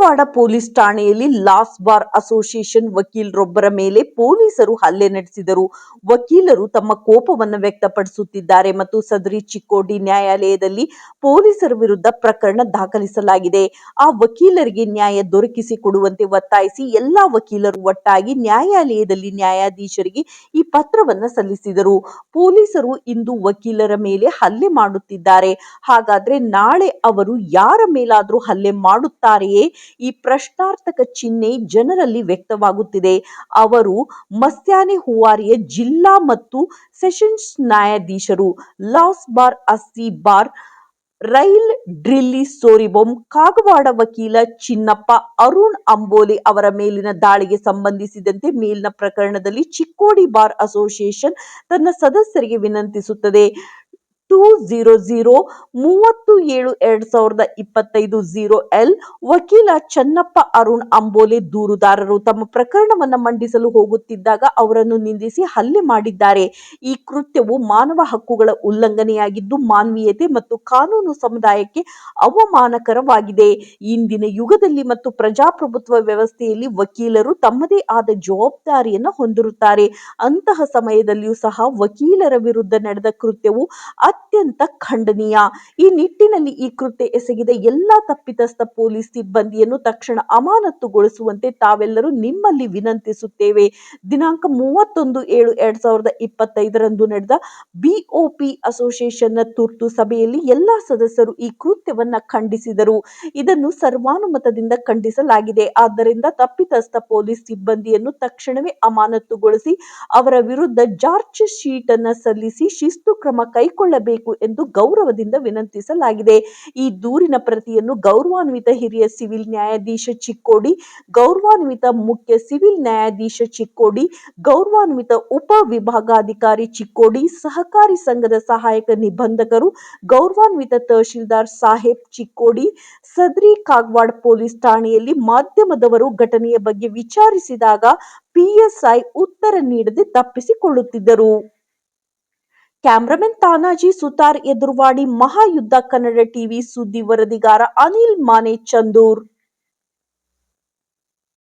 Kagwad police ಠಾಣೆಯಲ್ಲಿ ಲಾಸ್ bar association ವಕೀಲರೊಬ್ಬರ ಮೇಲೆ ಪೊಲೀಸರು ಹಲ್ಲೆ ನಡೆಸಿದರು. ವಕೀಲರು ತಮ್ಮ ಕೋಪವನ್ನು ವ್ಯಕ್ತಪಡಿಸುತ್ತಿದ್ದಾರೆ ಮತ್ತು ಸದರಿ ಚಿಕ್ಕೋಡಿ ನ್ಯಾಯಾಲಯದಲ್ಲಿ ಪೊಲೀಸರ ವಿರುದ್ಧ ಪ್ರಕರಣ ದಾಖಲಿಸಲಾಗಿದೆ. ಆ ವಕೀಲರಿಗೆ ನ್ಯಾಯ ದೊರಕಿಸಿಕೊಡುವಂತೆ ಒತ್ತಾಯಿಸಿ ಎಲ್ಲಾ ವಕೀಲರು ಒಟ್ಟಾಗಿ ನ್ಯಾಯಾಲಯದಲ್ಲಿ ನ್ಯಾಯಾಧೀಶರಿಗೆ ಈ ಪತ್ರವನ್ನು ಸಲ್ಲಿಸಿದರು. ಪೊಲೀಸರು ಇಂದು ವಕೀಲರ ಮೇಲೆ ಹಲ್ಲೆ ಮಾಡುತ್ತಿದ್ದಾರೆ. ಹಾಗಾದ್ರೆ ನಾಳೆ ಅವರು ಯಾರ ಮೇಲಾದರೂ ಹಲ್ಲೆ ಮಾಡುತ್ತಾರೆಯೇ? ಈ ಪ್ರಶ್ನಾರ್ಥಕ ಚಿಹ್ನೆ ಜನರಲ್ಲಿ ವ್ಯಕ್ತವಾಗುತ್ತಿದೆ. ಅವರು ಮಸ್ಯಾನಿ ಹುವಾರಿಯ ಜಿಲ್ಲಾ ಮತ್ತು ಸೆಷನ್ಸ್ ನ್ಯಾಯಾಧೀಶರು ಲಾಸ್ ಬಾರ್, ಅಸ್ಸಿ ಬಾರ್, ರೈಲ್ ಡ್ರಿಲ್ಲಿ ಸೋರಿಬೊಮ್, ಕಾಗವಾಡ ವಕೀಲ ಚಿನ್ನಪ್ಪ, ಅರುಣ್ ಅಂಬೋಲಿ ಅವರ ಮೇಲಿನ ದಾಳಿಗೆ ಸಂಬಂಧಿಸಿದಂತೆ ಮೇಲಿನ ಪ್ರಕರಣದಲ್ಲಿ ಚಿಕ್ಕೋಡಿ ಬಾರ್ ಅಸೋಸಿಯೇಷನ್ ತನ್ನ ಸದಸ್ಯರಿಗೆ ವಿನಂತಿಸುತ್ತದೆ. ಟೂ ಝೀರೋ ಝೀರೋ ಮೂವತ್ತು ಏಳು, ಎರಡು ಸಾವಿರದ ಇಪ್ಪತ್ತೈದು ಝೀರೋ ಎಲ್ ವಕೀಲ ಚನ್ನಪ್ಪ ಅರುಣ್ ಅಂಬೋಲೆ ದೂರುದಾರರು ತಮ್ಮ ಪ್ರಕರಣವನ್ನು ಮಂಡಿಸಲು ಹೋಗುತ್ತಿದ್ದಾಗ ಅವರನ್ನು ನಿಂದಿಸಿ ಹಲ್ಲೆ ಮಾಡಿದ್ದಾರೆ. ಈ ಕೃತ್ಯವು ಮಾನವ ಹಕ್ಕುಗಳ ಉಲ್ಲಂಘನೆಯಾಗಿದ್ದು, ಮಾನವೀಯತೆ ಮತ್ತು ಕಾನೂನು ಸಮುದಾಯಕ್ಕೆ ಅವಮಾನಕರವಾಗಿದೆ. ಇಂದಿನ ಯುಗದಲ್ಲಿ ಮತ್ತು ಪ್ರಜಾಪ್ರಭುತ್ವ ವ್ಯವಸ್ಥೆಯಲ್ಲಿ ವಕೀಲರು ತಮ್ಮದೇ ಆದ ಜವಾಬ್ದಾರಿಯನ್ನು ಹೊಂದಿರುತ್ತಾರೆ. ಅಂತಹ ಸಮಯದಲ್ಲಿಯೂ ಸಹ ವಕೀಲರ ವಿರುದ್ಧ ನಡೆದ ಕೃತ್ಯವು ಅತ್ಯಂತ ಖಂಡನೀಯ. ಈ ನಿಟ್ಟಿನಲ್ಲಿ ಈ ಕೃತ್ಯ ಎಸಗಿದ. ಎಲ್ಲಾ ತಪ್ಪಿತಸ್ಥ ಪೊಲೀಸ್ ಸಿಬ್ಬಂದಿಯನ್ನು ತಕ್ಷಣ ಅಮಾನತುಗೊಳಿಸುವಂತೆ ತಾವೆಲ್ಲರೂ ನಿಮ್ಮಲ್ಲಿ ವಿನಂತಿಸುತ್ತೇವೆ. ದಿನಾಂಕ ಮೂವತ್ತೊಂದು ಏಳು ಎರಡ್ ಸಾವಿರದ ಇಪ್ಪತ್ತೈದರಂದು ನಡೆದ ಬಿಒಪಿ ಅಸೋಸಿಯೇಷನ್ನ ತುರ್ತು ಸಭೆಯಲ್ಲಿ ಎಲ್ಲಾ ಸದಸ್ಯರು ಈ ಕೃತ್ಯವನ್ನ ಖಂಡಿಸಿದರು. ಇದನ್ನು ಸರ್ವಾನುಮತದಿಂದ ಖಂಡಿಸಲಾಗಿದೆ. ಆದ್ದರಿಂದ ತಪ್ಪಿತಸ್ಥ ಪೊಲೀಸ್ ಸಿಬ್ಬಂದಿಯನ್ನು ತಕ್ಷಣವೇ ಅಮಾನತುಗೊಳಿಸಿ ಅವರ ವಿರುದ್ಧ ಜಾರ್ಜ್ ಶೀಟ್ ಅನ್ನು ಸಲ್ಲಿಸಿ ಶಿಸ್ತು ಕ್ರಮ ಕೈಗೊಳ್ಳಬೇಕು. ಎಂದು ಗೌರವದಿಂದ ವಿನಂತಿಸಲಾಗಿದೆ. ಈ ದೂರಿನ ಪ್ರತಿಯನ್ನು ಗೌರವಾನ್ವಿತ ಹಿರಿಯ ಸಿವಿಲ್ ನ್ಯಾಯಾಧೀಶ ಚಿಕ್ಕೋಡಿ, ಗೌರವಾನ್ವಿತ ಮುಖ್ಯ ಸಿವಿಲ್ ನ್ಯಾಯಾಧೀಶ ಚಿಕ್ಕೋಡಿ, ಗೌರವಾನ್ವಿತ ಉಪ ವಿಭಾಗಾಧಿಕಾರಿ ಚಿಕ್ಕೋಡಿ, ಸಹಕಾರಿ ಸಂಘದ ಸಹಾಯಕ ನಿಬಂಧಕರು, ಗೌರವಾನ್ವಿತ ತಹಶೀಲ್ದಾರ್ ಸಾಹೇಬ್ ಚಿಕ್ಕೋಡಿ, ಸದ್ರಿ ಕಾಗವಾಡ್ ಪೊಲೀಸ್ ಠಾಣೆಯಲ್ಲಿ ಮಾಧ್ಯಮದವರು ಘಟನೆಯ ಬಗ್ಗೆ ವಿಚಾರಿಸಿದಾಗ ಪಿಎಸ್ಐ ಉತ್ತರ ನೀಡದೆ ತಪ್ಪಿಸಿಕೊಳ್ಳುತ್ತಿದ್ದರು. ಕ್ಯಾಮ್ರಾಮನ್ ತಾನಾಜಿ ಸುತಾರ್ ಎದುರುವಾಡಿ ಮಹಾಯುದ್ಧ ಕನ್ನಡ ಟಿವಿ ಸುದ್ದಿ ವರದಿಗಾರ ಅನಿಲ್ ಮಾನೆ ಚಂದೂರ್.